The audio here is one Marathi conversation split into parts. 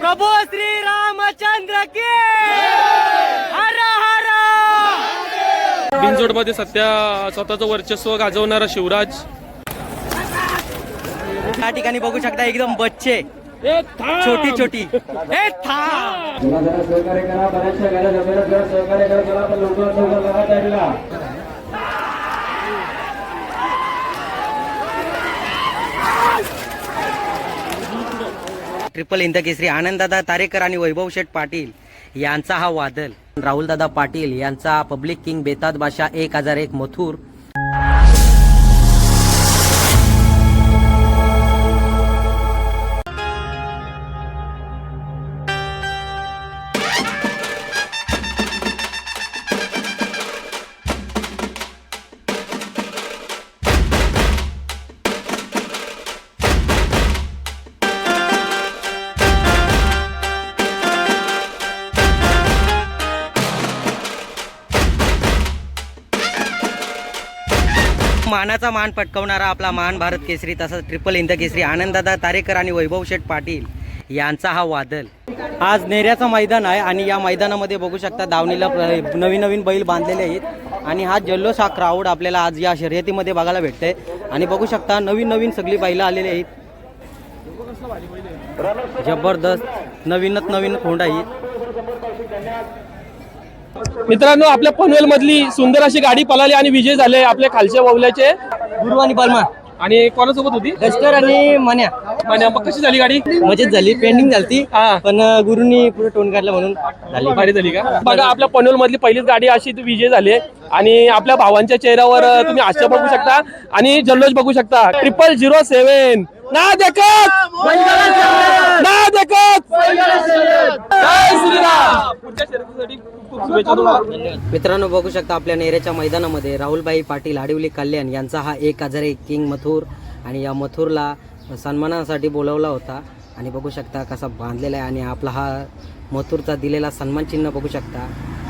प्रभू श्री रामचंद्र की हर हर। बिनजोडमध्ये सध्या स्वतःचं वर्चस्व गाजवणारा शिवराज. या ठिकाणी बघू शकता एकदम बच्चे. छोटी छोटी. ए था सहकार्य करा बऱ्याचशा गाड्या जमेला सहकार्य करा पण लवकर लवकर लगा ट्रिपल इंद केसरी आनंददादा तारेकर आणि वैभव शेठ पाटील यांचा हा वादल. राहुलदादा पाटील यांचा पब्लिक किंग बेताद बादशाह एक हजार एक मथुर. मानाचा मान पटकवणारा आपला महान भारत केसरी तसंच ट्रिपल इंद केसरी आनंददादा तारेकर आणि वैभव शेठ पाटील यांचा हा वादल. आज नेऱ्याचं मैदान आहे आणि या मैदानामध्ये बघू शकता दावणीला नवीन नवीन बैल बांधलेले आहेत. आणि हा जल्लोष हा क्राऊड आपल्याला आज या शर्यतीमध्ये बघायला भेटतंय. आणि बघू शकता नवीन नवीन सगळी बैलं आलेली आहेत. जबरदस्त नवीनच नवीन खोंड आहेत. मित्रांनो आपल्या पनवेल मधली सुंदर अशी गाडी पळाली आणि विजय झाले आपल्या खालच्या बाहुल्याचे गुरु आणि बलमा. आणि कोणासोबत होती? डस्टर आणि मन्या. आणि मग कशी झाली गाडी? मजेत झाली पेंडिंग झाली हा. पण गुरुनी पुढे टोन काढलं म्हणून झाली. भारी झाली का? बघा आपल्या पनवेल मधली पहिलीच गाडी अशी ती विजय झाली आणि आपल्या भावांच्या चेहऱ्यावर अं, तुम्ही हास्य बघू शकता. आणि जल्लोष बघू शकता. ट्रिपल झिरो सेव्हन ना देखत! ना देखत! जय श्रीराम! पुढच्या शर्यतीसाठी खूप खूप शुभेच्छा तुम्हाला. मित्रांनो बघू शकता आपल्या नेऱ्याच्या मैदानामध्ये राहुलबाई पाटील आडिवली कल्याण यांचा हा एक हजार एक किंग मथुर. आणि या मथुरला सन्मानासाठी बोलवला होता. आणि बघू शकता कसा बांधलेला आहे आणि आपला हा मथुरचा दिलेला सन्मान चिन्ह बघू शकता.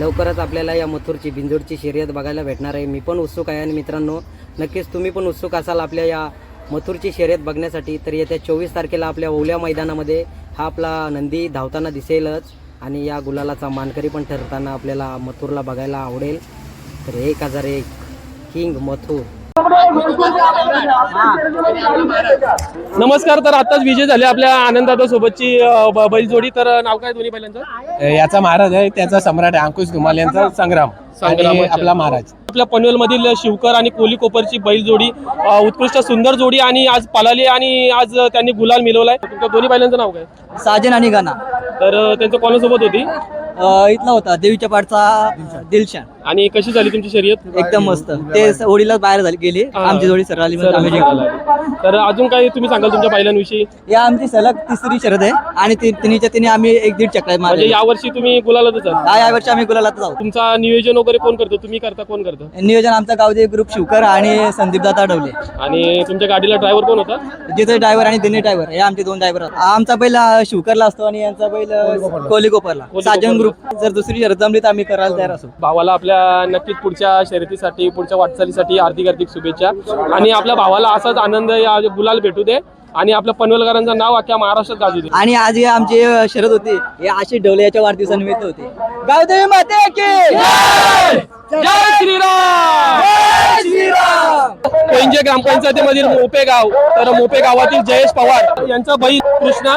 लवकरच आपल्याला या मथुरची बिंदूरची शर्यत बघायला भेटणार आहे. मी पण उत्सुक आहे आणि मित्रांनो नक्कीच तुम्ही पण उत्सुक असाल आपल्या या मथुरची शर्यत बघण्यासाठी. तर येत्या चोवीस तारखेला आपल्या ओल्या मैदानामध्ये हा आपला नंदी धावताना दिसेलच. आणि या गुलालाचा मानकरी पण ठरताना आपल्याला मथुरला बघायला आवडेल. तर एक हजार एक किंग मथुर. नमस्कार तर आताच विजय झाले आपल्या आनंदादा सोबतची बैलजोडी. तर नाव काय दोन्ही बैलांचं? याचा महाराज आहे त्याचा सम्राट आहे अंकुश धुमाल यांचा संग्राम. आपला महाराज. आपल्या पनवेल मधील शिवकर आणि कोली कोपरची बैल जोडी अं, उत्कृष्ट सुंदर जोडी आणि आज पळाली आणि आज त्यांनी गुलाल मिळवलाय. तुमच्या दोन्ही बैलांचं नाव काय? साजन आणि गाना तर त्यांचं कोणासोबत होती? इथला होता देवीच्या पाठचा दिलशान. आणि कशी झाली तुमची शर्यत? एकदम मस्त. ते ओढीला बाहेर झाली गेली. हा. आमची जोडी सरळ आली आम्ही जिंकलो. तर अजून काय तुम्ही सांगाल तुमच्या बैलांविषयी? या आमची सलग तिसरी शरद आहे. आणि ती- तिन्हीच्या तिने आम्ही एक दीड चक्र म्हणजे मारले यावर्षी तुम्ही गुलालातच आहात. या या वर्षी आम्ही गुलालात जाऊ तुमचा नियोजन वगैरे कोण करतो? तुम्ही करता कोण करता? नियोजन आमचा गावचे ग्रुप शिवकर आणि संदीप दादा डवले आणि तुमच्या गाडीला ड्रायव्हर कोण होता? जिथे ड्रायव्हर आणि दिने ड्रायव्हर हे आमचे दोन ड्रायव्हर आमचा बैल अं, शिवकरला असतो आणि यांचा बैल अं, कोहली कोपरला साजन ग्रुप. जर दुसरी शरद जमली तर आम्ही करायला तयार असू. भावाला आपल्या नक्कीच पुढच्या शर्यतीसाठी पुढच्या वाटचालीसाठी हार्दिक हार्दिक शुभेच्छा. आणि आपल्या भावाला असाच आनंद या गुलाल भेटू दे. आणि आपल्या पनवेलकरांचं नाव अख्ख्या महाराष्ट्रात गाजू दे. आणि आज हे आमची शरद होती हे आशिष ढवले याच्या वाढदिवसानिमित्त होते. गावदेवी माते की जय! श्रीराम! कोंजे ग्रामपंचायतीमधील मोपे गाव तर मोपे गावातील जयेश पवार यांचा बैल कृष्णा.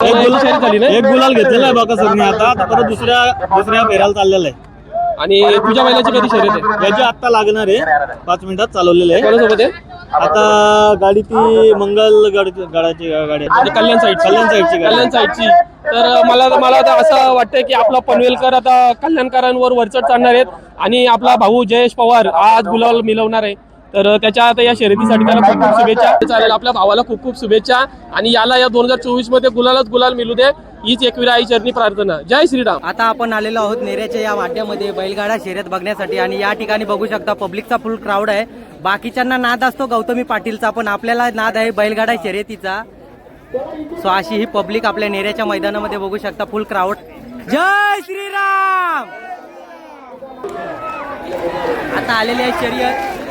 एक शर्यत झाली ना? एक गुलाल घेतलेला आहे बघा सगळी आता आता परत दुसऱ्या दुसऱ्या फेरायला चाललेला आहे. आणि तुझ्या बैलाची कधी शर्यत आहे? याची आत्ता लागणार आहे. पाच मिनिटात चालवलेले आहे. कोणासोबत आहे? आता गाडी ती मंगल गाडी गाड्याची गाडी आहे. कल्याण साईड कल्याण साईडची गाडी. कल्याण साईडची. तर मला मला आता असं वाटतंय की आपला पनवेलकर आता कल्याणकरांवर वरचढ चढणार आहेत. आणि आपला भाऊ जयेश पवार आज गुलाल मिळवणार आहे. तर त्याच्या आता या शर्यतीसाठी त्याला खूप खूप शुभेच्छा. चालेल आपल्या भावाला खूप खूप शुभेच्छा. आणि याला या दोन हजार चोवीसमध्ये गुलालच गुलाल मिळू दे. हीच एकविरा आई चरणी प्रार्थना. जय श्रीराम. आता आपण आलेलो आहोत नेऱ्याच्या या वाड्यामध्ये बैलगाडा शर्यत बघण्यासाठी आणि या ठिकाणी बघू शकता पब्लिकचा फुल क्राऊड आहे. बाकीच्यांना नाद असतो गौतमी पाटीलचा पण आपल्याला नाद आहे बैलगाडा शर्यतीचा. सो अशी ही पब्लिक आपल्या नेऱ्याच्या मैदानामध्ये बघू शकता फुल क्राऊड जय श्रीराम! आता आलेली आहे शर्यत.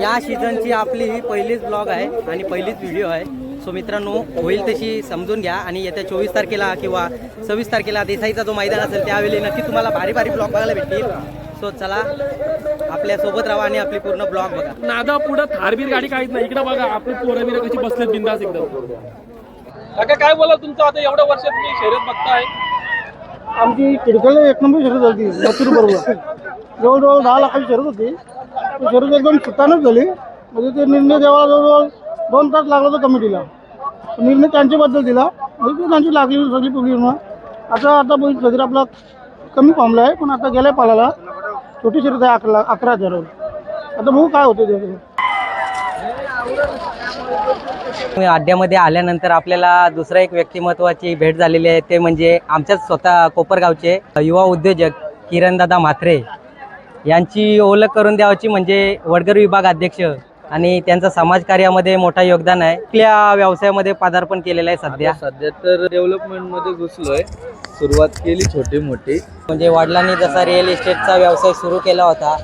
या सीझनची आपली ही पहिलीच ब्लॉग आहे आणि पहिलीच व्हिडिओ आहे. सो मित्रांनो होईल तशी समजून घ्या आणि येत्या चोवीस तारखेला किंवा सव्वीस तारखेला देसाईचा जो मैदान असेल त्यावेळी नक्की तुम्हाला भारी भारी ब्लॉग बघायला भेटतील. सो चला आपल्यासोबत राहा आणि आपली पूर्ण ब्लॉग बघा. नादा पुढं थारबीर गाडी काहीच नाही. इकडे बघा आपली पोरं बिरं कशी बसलेत बिंदास एकदम. काका काय बोला तुमचं? आता एवढ्या वर्षात तुम्ही शर्यत बघताय. आमची किडकल एक नंबर शरद होती मथुर बरोबर. जवळजवळ दहा लाखाची शरद होती. ती शरद एकदम सुतानच झाली. म्हणजे ते निर्णय द्यावा जवळजवळ दोन तास लागला होता कमिटीला. निर्णय त्यांच्याबद्दल दिला. म्हणजे त्यांची लागली सगळी पुढली आता आता बैल सगळं आपला कमी पामला आहे पण आता गेलाय पालाला छोटी शिरत आहे अकरा अकरा हजारावर. आता बघू काय होतं ते. अड्ड्यामध्ये आल्यानंतर आपल्याला दुसरा एक व्यक्तिमत्वाची भेट झालेली आहे ते म्हणजे आमच्याच स्वतः कोपरगावचे युवा उद्योजक किरणदादा म्हात्रे. यांची ओळख करून द्यावाची म्हणजे वडगर विभाग अध्यक्ष आणि त्यांचं समाजकार्यामध्ये मोठा योगदान आहे. आपल्या व्यवसायामध्ये पदार्पण केलेलं आहे सध्या. सध्या तर डेव्हलपमेंटमध्ये घुसलोय. सुरुवात केली छोटी मोठी. म्हणजे वडिलांनी जसा रिअल इस्टेटचा व्यवसाय सुरू केला होता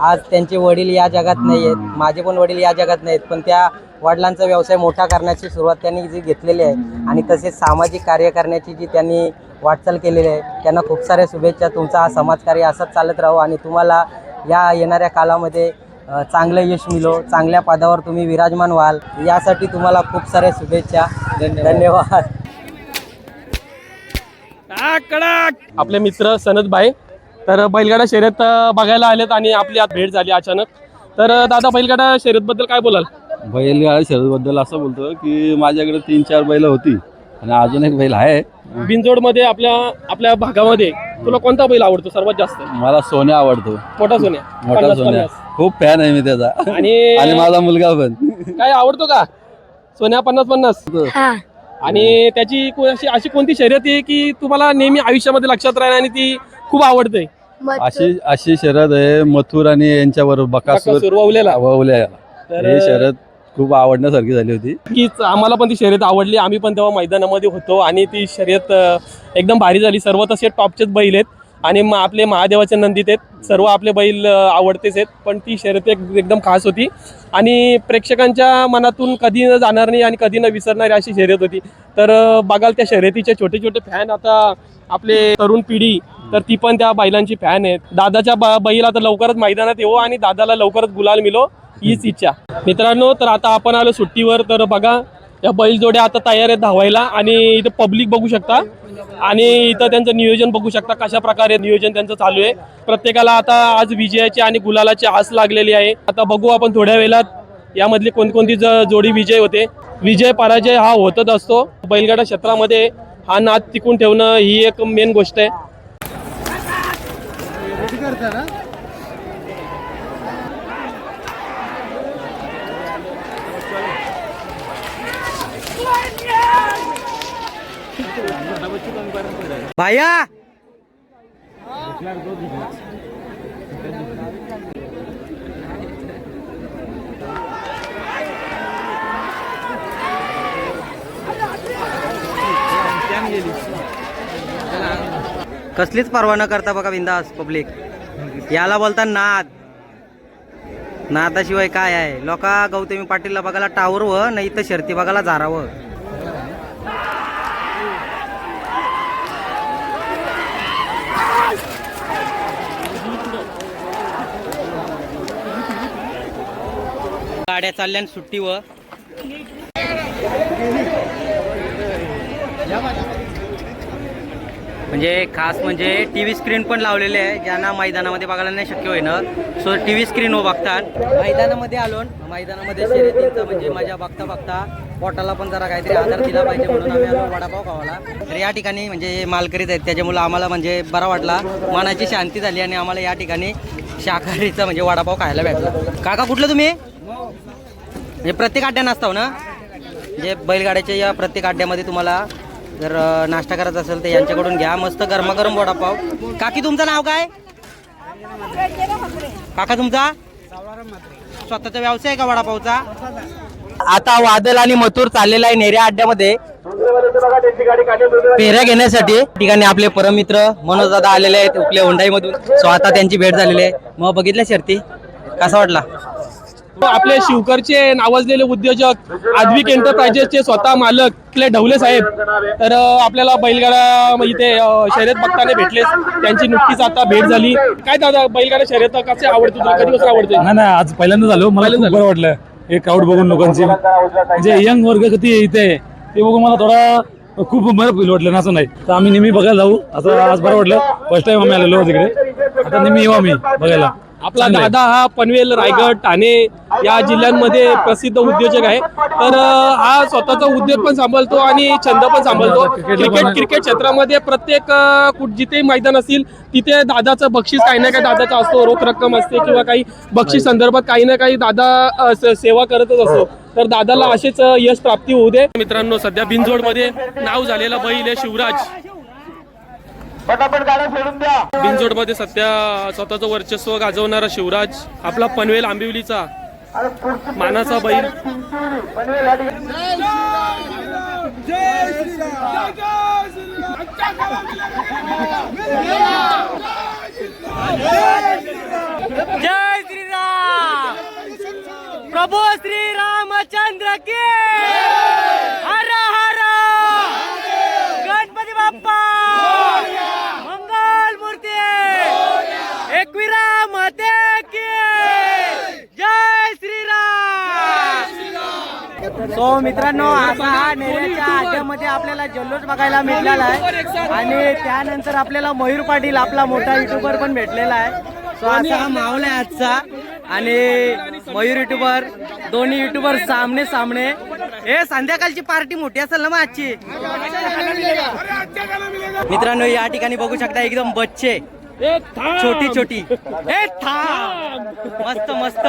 आज त्यांचे वडील या जगात नाही आहेत. माझे पण वडील या जगात नाहीत. पण त्या वडिलांचा व्यवसाय मोठा करण्याची सुरुवात त्यांनी जी घेतलेली आहे आणि तसेच सामाजिक कार्य करण्याची जी त्यांनी वाटचाल केलेली आहे त्यांना खूप साऱ्या शुभेच्छा. तुमचा हा समाजकार्य असंच चालत राहू आणि तुम्हाला या येणाऱ्या कालामध्ये चांगलं यश मिळो चांगल्या पदावर तुम्ही विराजमान व्हाल. यासाठी तुम्हाला खूप साऱ्या शुभेच्छा. धन्यवाद. आपले मित्र सनद भाई तर बैलगाडा शर्यत बघायला आलेत आणि आपली आज भेट झाली अचानक. तर दादा बैलगाडा शर्यत बद्दल काय बोलाल? बैलगाडी शर्यतीबद्दल असं बोलतो की माझ्याकडे तीन चार बैल होती. आणि अजून एक बैल आहे. बिनजोडमध्ये आपल्या आपल्या भागामध्ये तुला कोणता बैल आवडतो सर्वात जास्त? मला सोन्या आवडतो. मोठा सोन्या मोठा पन्नास- सोन्या. पन्नास. खूप फॅन आहे मी त्याचा. आणि आणि माझा मुलगा पण. काय आवडतो का? सोन्या पन्नास पन्नास. आणि त्याची को- अशी अशी कोणती शर्यत आहे की तुम्हाला नेहमी आयुष्यामध्ये लक्षात राहील आणि ती खूप आवडते? अशी अशी शर्यत आहे मथुर आणि यांच्यावर बकासूर सुरवलेला ववल्या तर ही शर्यत खूप आवडण्यासारखी झाली होती. कीच आम्हाला पण ती शर्यत आवडली. आम्ही पण तेव्हा मैदानामध्ये होतो आणि ती शर्यत एकदम भारी झाली. सर्व तसे टॉपचेच बैल आहेत आणि म- आपले महादेवाचे नंदीत आहेत. सर्व आपले बैल आवडतेच आहेत पण ती शर्यत एक एकदम खास होती. आणि प्रेक्षकांच्या मनातून कधी न जाणार नाही आणि कधी न विसरणारी अशी शर्यत होती. तर बघाल त्या शर्यतीचे छोटे छोटे फॅन आता आपले तरुण पिढी तर ती पण त्या बैलांची फॅन आहेत. दादाच्या ब- बैल आता लवकरच मैदानात येऊ आणि दादाला लवकरच गुलाल मिलो. हीच इच्छा. मित्रांनो तर आता आपण आलो सुट्टीवर तर बघा या बैलजोड्या आता तयार आहेत धावायला आणि इथं पब्लिक बघू शकता. आणि इथं त्यांचं नियोजन बघू शकता कशा प्रकारे नियोजन त्यांचं चालू आहे. प्रत्येकाला आता आज विजयाची आणि गुलालाची आस लागलेली आहे. आता बघू आपण थोड्या वेळात यामधली कोणकोणती ज- जोडी विजय होते. विजय पराजय हा होतच असतो. बैलगाडा क्षेत्रामध्ये हा नाद टिकून ठेवणं ही एक मेन गोष्ट आहे. भाया! कसलीच पर्वा न करता बघा बिंदास पब्लिक याला बोलता नाद. नादाशिवाय काय आहे? लोका गौतमी पाटीलला बघायला टावर व नाही तर शर्ती बघायला झारावं गाड्या चालल्या सुट्टीवर. म्हणजे खास म्हणजे टी व्ही स्क्रीन पण लावलेले आहे. ज्यांना मैदानामध्ये बघायला नाही शक्य होईना. सो टी व्ही स्क्रीन व बघतात. मैदानामध्ये आलो मैदानामध्ये शर्यतींचा म्हणजे माझ्या बघता बघता पोटाला पण जरा काहीतरी आधार दिला पाहिजे म्हणून आम्ही आलो वडापाव खावाला तर या ठिकाणी म्हणजे मालकरीत आहेत. त्याच्यामुळं आम्हाला म्हणजे बरा वाटला. मनाची शांती झाली आणि आम्हाला या ठिकाणी शाकाहारीचा म्हणजे वडापाव खायला भेटला. काका कुठलं तुम्ही? म्हणजे प्रत्येक अड्ड्या नसताव ना? जे बैलगाड्याच्या या प्रत्येक अड्ड्यामध्ये तुम्हाला जर नाश्ता करायचा असेल तर यांच्याकडून घ्या. मस्त गरमागरम वडापाव. काकी तुमचं नाव काय? काका तुमचा? स्वतःचा व्यवसाय आहे का वडापावचा? आता वादल आणि मथुर चाललेला आहे नेऱ्या अड्ड्यामध्ये. पेऱ्या घेण्यासाठी ठिकाणी आपले परमित्र मनोज दादा आलेले आहेत उपले हुंडाईमधून. सो आता त्यांची भेट झालेली आहे. मग बघितल्या शर्ती? कसा वाटला? आपले शिवकरचे नावाजलेले उद्योजक आद्विक एंटरप्राइजेसचे स्वतः मालक आपले ढवले साहेब. तर आपल्याला बैलगाडा इथे शर्यत बघताना भेटले. त्यांची नुकतीच आता भेट झाली. काय दादा बैलगाडा शर्यत कसे आवडते तुला? कधीपासून आवडते? नाही नाही आज पहिल्यांदा झालो. मला खूप बरं वाटलं. हे क्राऊड बघून लोकांची. म्हणजे यंग वर्ग किती इथे ते बघून मला थोडा खूप बरं फील वाटलं. ना असं नाही. तर आम्ही नेहमी बघायला जाऊ. असं आज बरं वाटलं. फर्स्ट टाइम आम्ही आलेलो तिकडे. आता नेहमी येऊ आम्ही बघायला. आपला. दादा हा पनवेल रायगड ठाणे या जिल्ह्यांमध्ये प्रसिद्ध उद्योजक आहे. तर हा स्वतःचा उद्योग पण सांभाळतो आणि छंद पण सांभाळतो. क्रिकेट क्रिकेट क्षेत्रामध्ये प्रत्येक कुठ जिथे मैदान असतील तिथे दादाचं बक्षीस काही ना काही दादाचा असतो. रोख रक्कम असते किंवा काही बक्षीस संदर्भात काही ना काही दादा सेवा करतच असतो. तर दादाला असेच यश प्राप्ती होऊ दे. मित्रांनो सध्या बिनजोडमध्ये नाव झालेला बैल आहे शिवराज. बिनजोडमध्ये सध्या स्वतःचं वर्चस्व गाजवणारा शिवराज आपला पनवेल आंबिवलीचा. मानाचा बैल. जय श्रीराम! प्रभू श्री रामचंद्र की हर हर गणपती बाप्पा मंगल मूर्ती एकविरा माते की जय श्रीराम सो मित्रांनो असा हा नेऱ्याच्या आड्यामध्ये आपल्याला जल्लोष बघायला मिळाला आहे. आणि त्यानंतर आपल्याला मयूर पाटील आपला मोठा युट्यूबर पण भेटलेला आहे. सो असा हा माहोल आहे आजचा. आणि मयूर युट्यूबर दोन्ही युट्यूबर सामने सामने. हे संध्याकाळची पार्टी मोठी असेल ना मग आजची? मित्रांनो या ठिकाणी बघू शकता एकदम बच्चे. छोटी छोटी. थांब. मस्त मस्त.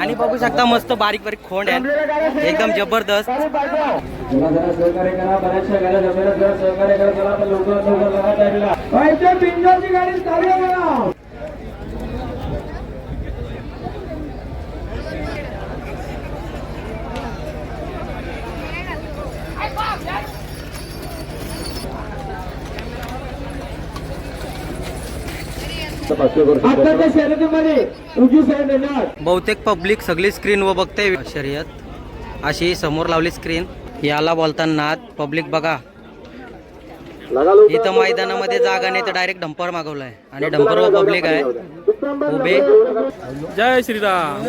आणि बघू शकता मस्त बारीक बारीक खोंड आहेत. एकदम जबरदस्त. जरा जरा सहकार्य करा बऱ्याचशा गाड्या जमेला जरा सहकार्य करा चला आपण लवकर लवकर लगा तयारीला पाहिजे पिंजरची गाडी चालू आहे बघा आताच्या शर्यतीमध्ये उजवी साईड येणार बहुतेक पब्लिक सगळी स्क्रीन व बघते. शर्यत अशी समोर लावली स्क्रीन याला बोलताना पब्लिक बघा. इथं मैदानामध्ये जागा नाही तर डायरेक्ट डंपर मागवलाय. आणि डंपर व पब्लिक आहे. उभे. जय श्रीराम.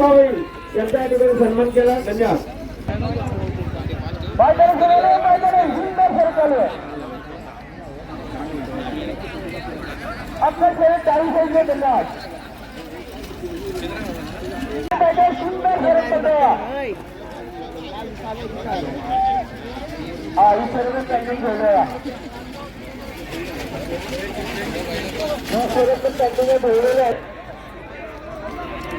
पुष्पाबाई यांचा या ठिकाणी सन्मान केला. धन्यवाद.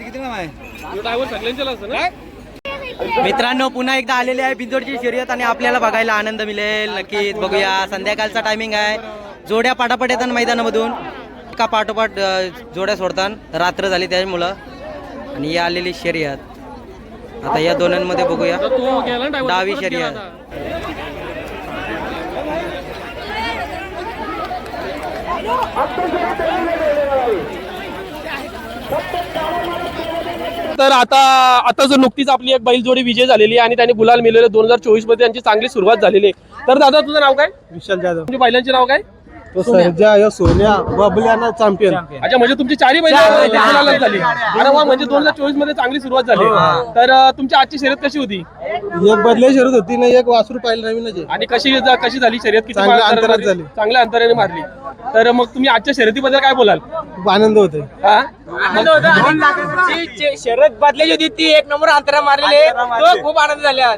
जिंकलाय ड्रायव्हर सगळ्यांचे असतं ना? मित्रांनो पुन्हा एकदा आलेले आहे बिंदोडची शर्यत आणि आपल्याला बघायला आनंद मिळेल. नक्कीच बघूया. संध्याकाळचा टायमिंग आहे. जोड्या पाठापाठ येतात मैदानामधून. का पाठोपाठ जोड्या सोडतात. रात्र झाली त्यामुळं आणि ही आलेली शर्यत. आता या दोनांमध्ये बघूया. डावी शर्यत. तर आता आता जो नुकतीच आपली एक बैलजोडी विजय झालेली आहे आणि त्यांनी गुलाल मिळवले दोन हजार चोवीसमध्ये त्यांची चांगली सुरुवात झालेली आहे. तर दादा तुझं नाव काय? विशाल जाधव. तुमच्या बैलांचे नाव काय? तो सर्जा यो सोन्या बबल्याना चॅम्पियन अच्छा म्हणजे तुमची चारही बैल गुलालात झाली. अरे वा म्हणजे दोन हजार चोवीसमध्ये चांगली सुरुवात झाली. तर अं, तुमची आजची शर्यत कशी होती? एक बदल्या शरद होती ना एक वासरू पाहिलं नवीनच आहे. आणि कशी कशी झाली शर्यत? किती चांगल्या अंतराने अंतरात मारली? झाली. चांगल्या अंतराने मारली. तर मग तुम्ही आजच्या शर्यतीबद्दल काय बोलाल? खूप आनंद होतोय. हा शरद बदलायची होती ती एक नंबर अंतरा मारलेली. तो खूप आनंद झाला.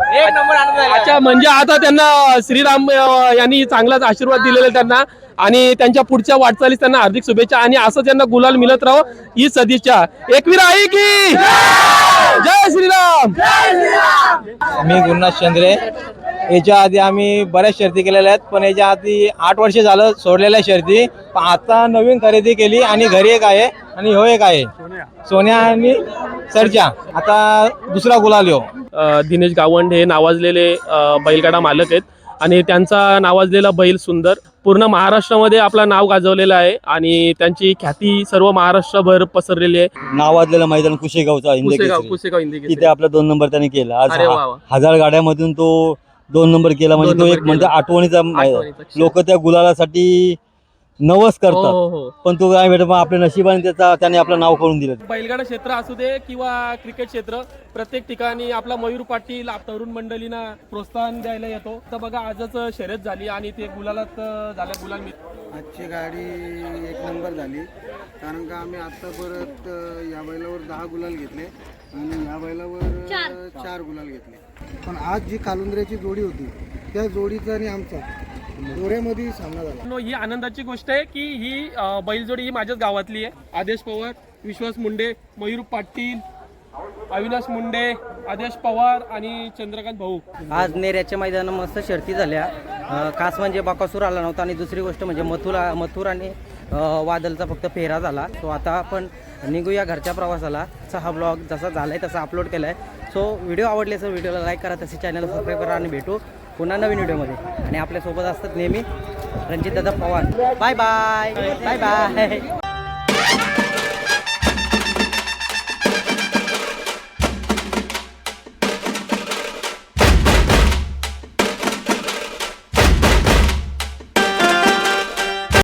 एक नंबर आनंद झाला. अच्छा म्हणजे आता त्यांना श्रीराम अं, यांनी चांगलाच आशीर्वाद दिलेला आहे त्यांना. आणि त्यांच्या पुढच्या वाटचालीस त्यांना हार्दिक शुभेच्छा आणि असं त्यांना गुलाल मिळत राहो ही सदिच्छा. एकवीर आहे की? जय श्रीराम! मी गुरुनाथ चंद्रे याच्या आधी आम्ही बऱ्याच शर्ती केलेल्या आहेत पण याच्या आधी आठ वर्ष झालं सोडलेल्या शर्ती. पण आता नवीन खरेदी केली आणि घरी एक आहे आणि हो एक आहे. सोन्या आणि सरच्या. आता दुसरा गुलाल हो दिनेश गावंड हे नावाजलेले बैलगाडा मालक आहेत. आणि त्यांचा नावाजलेला बैल सुंदर. पूर्ण महाराष्ट्रामध्ये आपलं नाव गाजवलेलं आहे आणि त्यांची ख्याती सर्व महाराष्ट्रभर पसरलेली आहे नावाजलेलं मैदान कुशेगावचा पुसेगाव इंदकेसरी पुसेगाव हिंदी तिथे आपला दोन नंबर त्याने केला आज अरे वा वा. हजार गाड्यामधून तो दोन नंबर केला म्हणजे दोन तो नंबर एक म्हणजे केला. आठवणीचा आठवणीचा क्षण. लोक त्या गुलालासाठी नवस हो करतात. हो हो. पण तो काय भेटत आपल्या नशिबाने त्याचा त्याने आपलं नाव करून दिलं. बैलगाडा क्षेत्र असू दे किंवा क्रिकेट क्षेत्र प्रत्येक ठिकाणी आपला मयूर पाटील आप- तरुण मंडळींना प्रोत्साहन द्यायला येतो. तर बघा आजच शर्यत झाली आणि ते गुलालात अ, झालं गुलाल मिळ आजची गाडी एक नंबर झाली. कारण का आम्ही आता परत अ, या बैलावर दहा गुलाल घेतले आणि या बैलावर अ, चार गुलाल घेतले. पण आज जी कालुंद्र्याची जोडी होती त्या जोडीचा आणि आमचा दोऱ्यामध्ये सामना झाला. नो, ही आनंदाची गोष्ट आहे की ही अ, बैलजोडी ही माझ्याच गावातली आहे. आदेश पवार विश्वास मुंडे मयूर पाटील अविनाश मुंडे आदेश पवार आणि चंद्रकांत भाऊ. आज नेऱ्याच्या मैदानात मस्त शर्ती झाल्या. अं, खास म्हणजे बाकासूर आला नव्हता आणि दुसरी गोष्ट म्हणजे मथुरा मथुर आणि अं, वादलचा फक्त फेरा झाला. सो आता आपण निघूया घरच्या प्रवासाला. चा हा ब्लॉग जसा झाला आहे तसा अपलोड केला आहे सो व्हिडिओ आवडले असेल व्हिडिओला लाईक करा. तसे चॅनलला सबस्क्राईब करा आणि भेटू. पुन्हा नवीन व्हिडिओमध्ये. आणि आपल्यासोबत असतात नेहमी Ranjit Dada Pawar. Bye bye bye bye